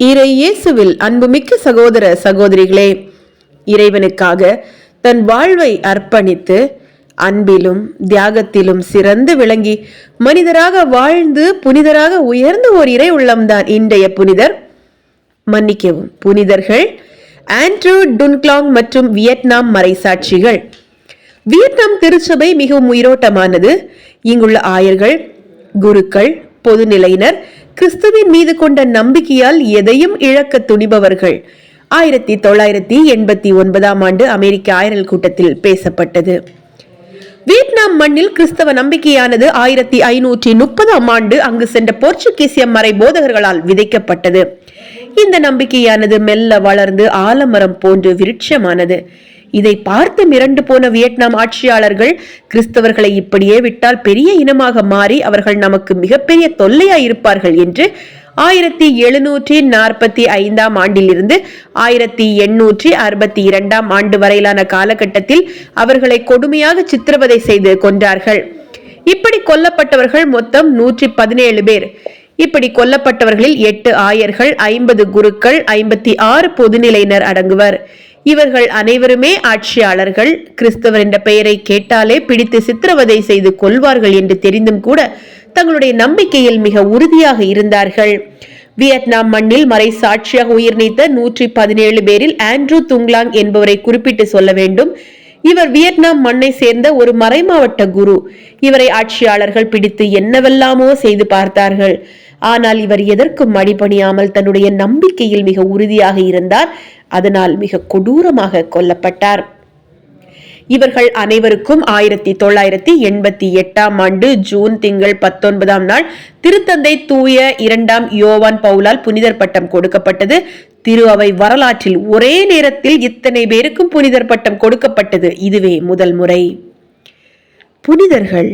இறை இயேசுவில் அன்புமிக்க சகோதர சகோதரிகளே இறைவனுக்காக தன் வாழ்வை அர்ப்பணித்து அன்பிலும் தியாகத்திலும் சிறந்து விளங்கி மனிதராக வாழ்ந்து புனிதராக உயர்ந்த ஓர் இறை உள்ளம்தான் இன்றைய புனிதர். மன்னிக்கவும் புனிதர்கள் ஆண்ட்ரூ டுன்க்லாங் மற்றும் வியட்நாம் மறைசாட்சிகள். வியட்நாம் திருச்சபை மிகவும் உயிரோட்டமானது. இங்குள்ள ஆயர்கள் குருக்கள் பொதுநிலையினர் கிறிஸ்துவின் மீது கொண்ட நம்பிக்கையால் எதையும் இழக்க துணிபவர்கள். ஆயிரத்தி தொள்ளாயிரத்தி எண்பத்தி ஒன்பதாம் ஆண்டு அமெரிக்க ஆயரல் கூட்டத்தில் பேசப்பட்டது. வியட்நாம் மண்ணில் கிறிஸ்தவ நம்பிக்கையானது ஆயிரத்தி ஐநூற்றி முப்பதாம் ஆண்டு அங்கு சென்ற போர்ச்சுகீசிய மறை போதகர்களால் விதைக்கப்பட்டது. இந்த நம்பிக்கையானது மெல்ல வளர்ந்து ஆலமரம் போன்று விருட்சமானது. இதை பார்த்து மிரண்டு போன வியட்நாம் ஆட்சியாளர்கள் கிறிஸ்தவர்களை இப்படியே விட்டால் பெரிய இனமாக மாறி அவர்கள் நமக்கு மிகப்பெரிய தொல்லையாய் இருப்பார்கள் என்று ஆயிரத்தி எழுநூற்றி நாற்பத்தி ஐந்தாம் ஆண்டிலிருந்து ஆயிரத்தி எண்ணூற்றி அறுபத்தி இரண்டாம் ஆண்டு வரையிலான காலகட்டத்தில் அவர்களை கொடுமையாக சித்திரவதை செய்து கொன்றார்கள். இப்படி கொல்லப்பட்டவர்கள் மொத்தம் நூற்றி பதினேழு பேர். இப்படி கொல்லப்பட்டவர்களில் எட்டு ஆயர்கள் ஐம்பது குருக்கள் ஐம்பத்தி ஆறு பொதுநிலையினர் அடங்குவர். இவர்கள் அனைவருமே ஆட்சியாளர்கள். கிறிஸ்தவர் என்ற பெயரை கேட்டாலே பிடித்து சித்திரவதை செய்து கொள்வார்கள் என்று தெரிந்தும் கூட தங்களுடைய நம்பிக்கையில் மிக உறுதியாக இருந்தார்கள். வியட்நாம் மண்ணில் மறை சாட்சியாக உயிர் நீத்த நூற்றி பதினேழு பேரில் ஆண்ட்ரூ துங்லாங் என்பவரை குறிப்பிட்டு சொல்ல வேண்டும். இவர் வியட்நாம் மண்ணை சேர்ந்த ஒரு மறைமாவட்ட குரு. இவரை ஆட்சியாளர்கள் பிடித்து என்னவெல்லாமோ செய்து பார்த்தார்கள். ஆனால் இவர் எதற்கும் அடிபணியாமல் தன்னுடைய நம்பிக்கையில் மிக உறுதியாக இருந்தார். அதனால் மிக கொடூரமாக கொல்லப்பட்டார். இவர்கள் அனைவருக்கும் ஆயிரத்தி தொள்ளாயிரத்தி எண்பத்தி எட்டாம் ஆண்டு ஜூன் திங்கள் பத்தொன்பதாம் நாள் திருத்தந்தை தூய இரண்டாம் யோவான் பவுலால் புனிதர் பட்டம் கொடுக்கப்பட்டது. திரு அவை வரலாற்றில் ஒரே நேரத்தில் இத்தனை பேருக்கும் புனிதர் பட்டம் கொடுக்கப்பட்டது. இதுவே முதல் முறை. புனிதர்கள்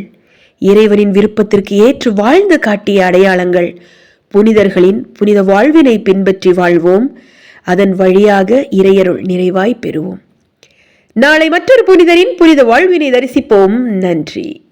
இறைவனின் விருப்பத்திற்கு ஏற்று வாழ்ந்து காட்டிய அடையாளங்கள். புனிதர்களின் புனித வாழ்வினை பின்பற்றி வாழ்வோம். அதன் வழியாக இறையருள் நிறைவாய் பெறுவோம். நாளை மற்றொரு புனிதரின் புனித வாழ்வினை தரிசிப்போம். நன்றி.